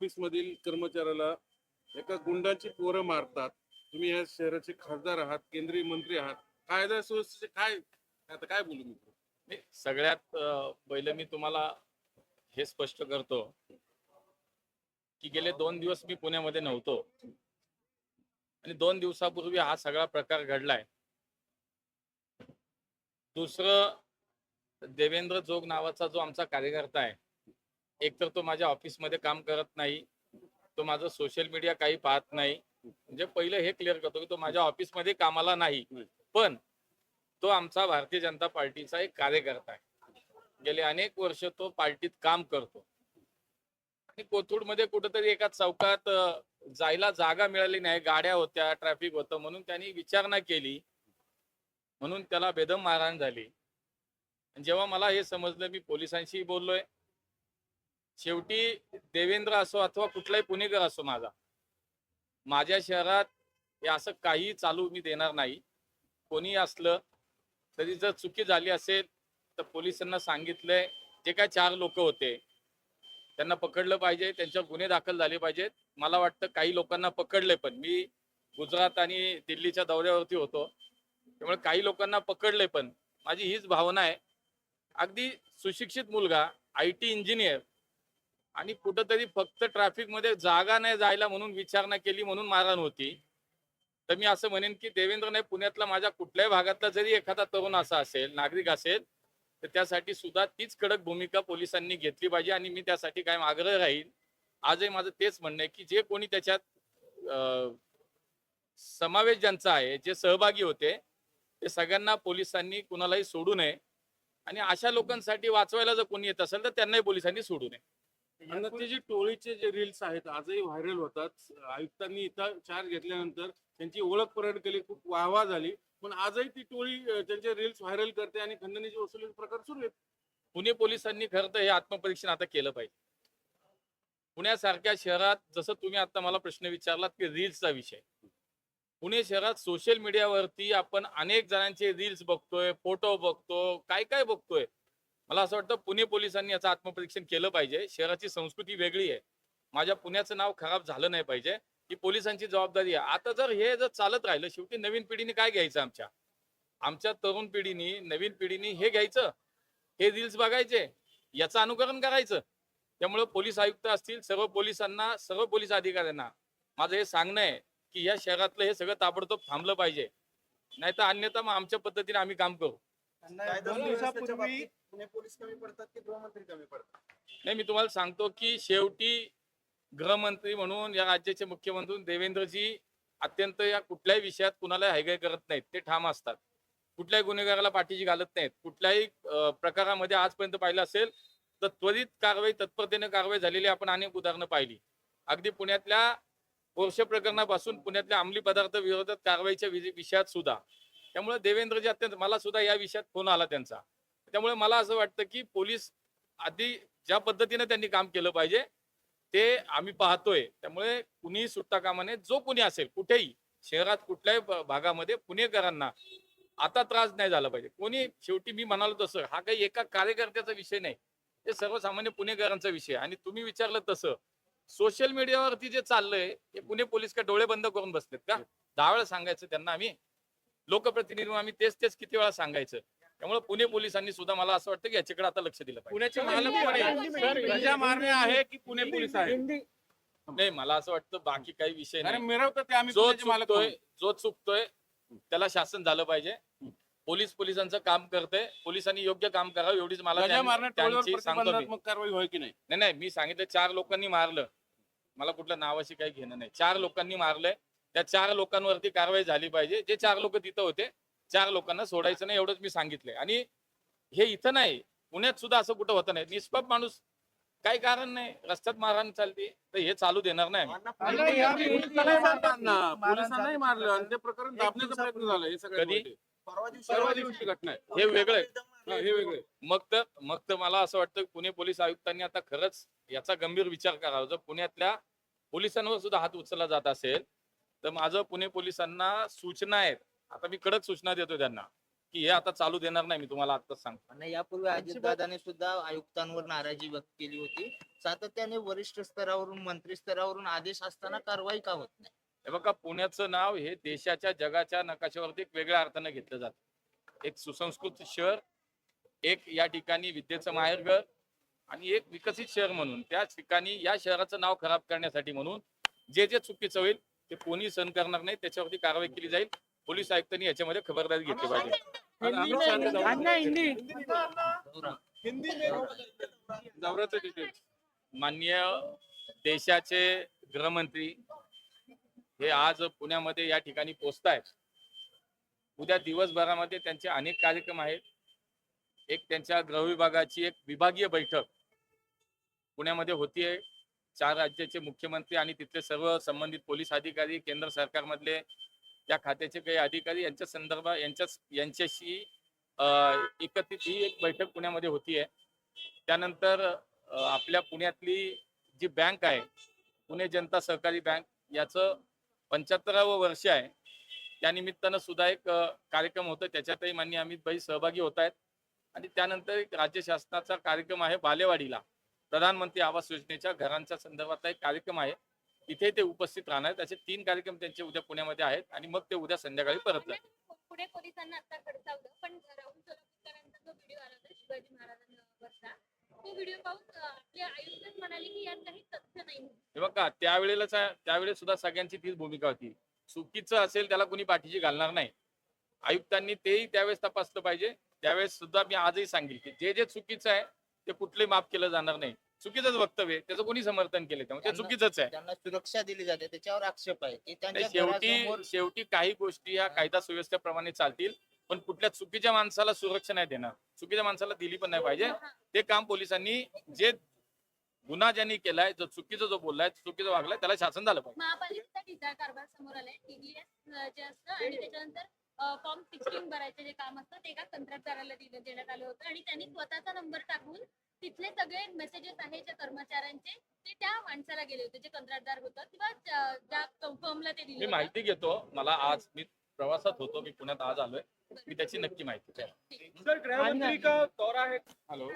Office मधील कर्मचाऱ्याला एका गुंडाची पोरं मारतात. तुम्ही या शहराचे खासदार आहात केंद्रीय मंत्री आहात. कायदा सुव्यवस्थेचे काय? आता काय बोलू मी? सगळ्यात पहिलं मी तुम्हाला हे स्पष्ट करतो की गेले दोन दिवस मी पुण्यामध्ये नव्हतो. आणि दोन दिवसापूर्वी हा सगळा प्रकार घडलाय. दुसरं देवेंद्र जोग नावाचा जो आमचा कार्यकर्ता आहे एकतर तो माझ्या ऑफिसमध्ये काम करत नाही तो माझं सोशल मीडिया काही पाहत नाही. म्हणजे पहिलं हे क्लिअर करतो की तो माझ्या ऑफिसमध्ये कामाला नाही. पण तो आमचा भारतीय जनता पार्टीचा एक कार्यकर्ता आहे. गेले अनेक वर्ष तो पार्टीत काम करतो. आणि कोथरूडमध्ये कुठेतरी एका चौकात जायला जागा मिळाली नाही. गाड्या होत्या ट्रॅफिक होतं म्हणून त्यांनी विचारणा केली. म्हणून त्याला बेदम मारहाण झाली. जेव्हा मला हे समजलं मी पोलिसांशी बोललोय. शेवटी देवेंद्र असो अथवा कुठलाही पुणेकर असो माझा माझ्या शहरात हे असं काही चालू मी देणार नाही. कोणी असलं तरी जर चुकी झाली असेल तर पोलिसांना सांगितलंय. जे काय चार लोक होते त्यांना पकडलं पाहिजे त्यांच्यावर गुन्हे दाखल झाले पाहिजेत. मला वाटतं काही लोकांना पकडले पण. मी गुजरात आणि दिल्लीच्या दौऱ्यावरती होतो. त्यामुळे काही लोकांना पकडले पण. माझी हीच भावना आहे. अगदी सुशिक्षित मुलगा आय टी इंजिनियर आणि कुठंतरी फक्त ट्रॅफिकमध्ये जागा नाही जायला म्हणून विचारणा केली म्हणून मारहाण होती. तर मी असं म्हणेन की देवेंद्र नाही पुण्यातला माझ्या कुठल्याही भागातला जरी एखादा तरुण असा असेल नागरिक असेल तर त्यासाठी सुद्धा तीच कडक भूमिका पोलिसांनी घेतली पाहिजे आणि मी त्यासाठी कायम आग्रह राहील. आजही माझं तेच म्हणणं आहे की जे कोणी त्याच्यात अं, समावेश ज्यांचा आहे जे सहभागी होते ते सगळ्यांना पोलिसांनी कुणालाही सोडू नये. आणि अशा लोकांसाठी वाचवायला जर कोणी येत असेल तर त्यांनाही पोलिसांनी सोडू नये. आणि ते जे टोळीचे जे रील्स आहेत आजही व्हायरल होतात. आयुक्तांनी इथं चार्ज घेतल्यानंतर त्यांची ओळख परत केली खूप वाहवा झाली. पण आजही ती टोळी त्यांचे रील्स व्हायरल करते आणि खंडणीची वसुली प्रकार सुरू आहेत. पुणे पोलिसांनी खरं तर हे आत्मपरीक्षण आता केलं पाहिजे. पुण्यासारख्या शहरात जसं तुम्ही आता मला प्रश्न विचारलात की रील्सचा विषय. पुणे शहरात सोशल मीडियावरती आपण अनेक जणांचे रील्स बघतोय फोटो बघतो काय काय बघतोय? मला असं वाटतं पुणे पोलिसांनी याचं आत्मपरीक्षण केलं पाहिजे. शहराची संस्कृती वेगळी आहे. माझ्या पुण्याचं नाव खराब झालं नाही पाहिजे. ही पोलिसांची जबाबदारी आहे. आता जर हे जर चालत राहिलं शेवटी नवीन पिढीने काय घ्यायचं आमच्या? आमच्या तरुण पिढीनी नवीन पिढीनी हे घ्यायचं. हे रील्स बघायचे. याचं अनुकरण करायचं. त्यामुळे पोलीस आयुक्त असतील सर्व पोलिसांना सर्व पोलीस अधिकाऱ्यांना माझं हे सांगणं आहे की या शहरातलं हे सगळं ताबडतोब थांबलं पाहिजे. नाही तर अन्यथा मग आमच्या पद्धतीने आम्ही काम करू. दोन सुव्यवस्थेच्या दिवसापूर्वी बाबतीत पुणे पोलीस कमी पडतात की गृहमंत्री कमी पडतात? नाही मी तुम्हाला सांगतो की शेवटी गृहमंत्री म्हणून या राज्याचे मुख्यमंत्री देवेंद्रजी अत्यंत या कुठल्याही विषयात कुणाला हायगाय करत नाहीत. ते ठाम असतात. कुठल्याही गुन्हेगाराला पाठीशी घालत नाहीत. कुठल्याही प्रकारामध्ये आजपर्यंत पाहिलं असेल तर त्वरित कारवाई तत्परतेने कारवाई झालेली आपण अनेक उदाहरणं पाहिली. अगदी पुण्यातल्या पोर्शे प्रकरणापासून पुण्यातल्या अंमली पदार्थ विरोधात कारवाईच्या विषयात सुद्धा त्यामुळे देवेंद्रजी अत्यंत मला सुद्धा या विषयात फोन आला त्यांचा. त्यामुळे मला असं वाटतं की पोलीस आधी ज्या पद्धतीने त्यांनी काम केलं पाहिजे ते आम्ही पाहतोय. त्यामुळे कुणीही सुट्टा कामा नये जो कुणी असेल कुठेही शहरात कुठल्याही भागामध्ये पुणेकरांना आता त्रास नाही झाला पाहिजे. कोणी शेवटी मी म्हणालो तसं हा काही एका कार्यकर्त्याचा विषय नाही. हे सर्वसामान्य पुणेकरांचा विषय. आणि तुम्ही विचारलं तसं सोशल मीडियावरती जे चाललंय हे पुणे पोलीस का डोळे बंद करून बसलेत का? दहा वेळा सांगायचं त्यांना आम्ही. लोकप्रतिनिधी आम्ही तेच तेच किती वेळा सांगायचं. त्यामुळे पुणे पोलिसांनी सुद्धा मला असं वाटतं की याच्याकडे आता लक्ष दिलं पाहिजे. पुण्याचे मारणे आहे की पुणे पोलीस आहे? नाही मला असं वाटतं बाकी काही विषय अरे नाही. मिरवतात ते आम्ही जो चुकतोय. जो चुकतोय त्याला शासन झालं पाहिजे. पोलीस पोलिसांचं काम करते पोलिसांनी योग्य काम करावं एवढीच मला सांगतो कारवाई होय की नाही? नाही नाही मी सांगितलं चार लोकांनी मारलं. मला कुठल्या नावाशी काही घेणं नाही. चार लोकांनी मारलंय. त्या चार लोकांवरती कारवाई झाली पाहिजे. जे चार लोक तिथं होते चार लोकांना सोडायचं नाही एवढंच मी सांगितलंय. आणि हे इथं नाही पुण्यात सुद्धा असं कुठं होतं नाही. निष्पाप माणूस काही कारण नाही. रस्त्यात मारहाण चालते तर हे चालू देणार नाही पोलिसांनाही मारलं. आणि ते प्रकरण दाबण्याचा प्रयत्न झाला. हे. परवा दिवशी. घटना आहे. हे वेगळं आहे. हा, वेगळे मग तर मग तर मला असं वाटतं पुणे पोलीस आयुक्तांनी आता खरंच याचा गंभीर विचार करावा. जर पुण्यातल्या पोलिसांवर सुद्धा हात उचलला जात असेल तर माझं पुणे पोलिसांना सूचना आहेत. आता मी कडक सूचना देतो त्यांना की हे आता चालू देणार नाही मी तुम्हाला आताच सांगतो. आणि यापूर्वी अजितदादांनी सुद्धा आयुक्तांवर नाराजी व्यक्त केली होती. सातत्याने वरिष्ठ स्तरावरून मंत्री स्तरावरून आदेश असताना कारवाई का होत नाही? हे बघा पुण्याचं नाव हे देशाच्या जगाच्या नकाशावरती एक वेगळ्या अर्थानं घेतलं जातं. एक सुसंस्कृत शहर एक या ठिकाणी विद्येचं माहेरघर आणि एक विकसित शहर म्हणून. त्याच ठिकाणी या शहराचं नाव खराब करण्यासाठी म्हणून जे जे चुकीचं होईल ते कोणी सहन करणार नाही त्याच्यावरती कारवाई केली जाईल. पोलीस आयुक्तांनी याच्यामध्ये खबरदारी घेतली पाहिजे. अमित शहाने गौरव, हिंदी. में दौऱ्याचं डिटेल्स माननीय देशाचे गृहमंत्री हे आज पुण्यामध्ये या ठिकाणी पोचतायत. उद्या दिवसभरामध्ये त्यांचे अनेक कार्यक्रम आहेत. एक त्यांच्या गृह विभागाची एक विभागीय बैठक पुण्यामध्ये होतीये. चार राज्याचे मुख्यमंत्री आणि तिथले सर्व संबंधित पोलीस अधिकारी केंद्र सरकारमधले या खात्याचे काही अधिकारी यांच्या संदर्भात यांच्या यांच्याशी एकत्रित ही एक बैठक पुण्यामध्ये होतीये. त्यानंतर आपल्या पुण्यातली जी बँक आहे पुणे जनता सहकारी बँक याचं पंच्याहत्तरावं वर्ष आहे. त्यानिमित्तानं सुद्धा एक कार्यक्रम होतो त्याच्यातही मान्य अमित भाई सहभागी होत आहेत. आणि त्यानंतर एक राज्य शासनाचा कार्यक्रम आहे बालेवाडीला. प्रधानमंत्री आवास योजनेच्या घरांच्या संदर्भातला एक कार्यक्रम आहे. तिथे ते उपस्थित राहणार. असे तीन कार्यक्रम त्यांचे उद्या पुण्यामध्ये आहेत आणि मग ते उद्या संध्याकाळी परत जातील. पुणे पोलिसांना आता खडसावलं पण राहुल सोलापूरकरांचा जो व्हिडिओ आला होता शिवाजी महाराजांवरचा तो व्हिडिओ पाहून अं, आपले आयुक्तच म्हणाले की यात काही तथ्य नाही. हे बघा त्यावेळेलाच त्यावेळेस सुद्धा सगळ्यांची तीच भूमिका होती. चुकीचं असेल त्याला कोणी पाठीशी घालणार नाही. आयुक्तांनी तेही त्यावेळेस तपासलं पाहिजे. त्यावेळेस सुद्धा मी आजही सांगेल की जे जे चुकीचं आहे ते कुठलंही माफ केलं जाणार नाही. चुकीचंच वक्तव्य आहे, त्याचं कोणी समर्थन केलं त्यामुळे ते त्यांना- चुकीचंच आहे. त्यांना सुरक्षा दिली जाते. त्याच्यावर आक्षेप आहे. की नाही, त्यांच्या शेवटी घरासमोर शेवटी काही गोष्टी ह्या कायदा सुव्यवस्थेप्रमाणे चालतील पण कुठल्या चुकीच्या माणसाला सुरक्षा नाही देणार. चुकीच्या माणसाला दिली पण नाही पाहिजे. ते काम पोलिसांनी जे गुन्हा ज्यांनी केलाय जो चुकीचा जो बोललाय चुकीचं वागलाय त्याला शासन झालं पाहिजे. महापालिकेचा ढिसाळ कारभार समोर आलाय. टीडीएस जे असतं आणि त्याच्यानंतर फॉर्म सिक्स्टीन भरायचं जे काम असतं ते एका कंत्राटदाराला दिलं देण्यात आलं होतं. आणि त्यांनी स्वतःचा नंबर टाकून तिथले सगळे मेसेजेस आहेत ज्या कर्मचाऱ्यांचे ते त्या माणसाला गेले होते जे कंत्राटदार होतं किंवा ज्या फर्मला ते मी दिले माहिती घेतो. मला आज मी प्रवासात होतो मी पुण्यात आज आलोय. मी त्याची नक्की माहिती द्या. सर गृहमंत्री का दौरा है हॅलो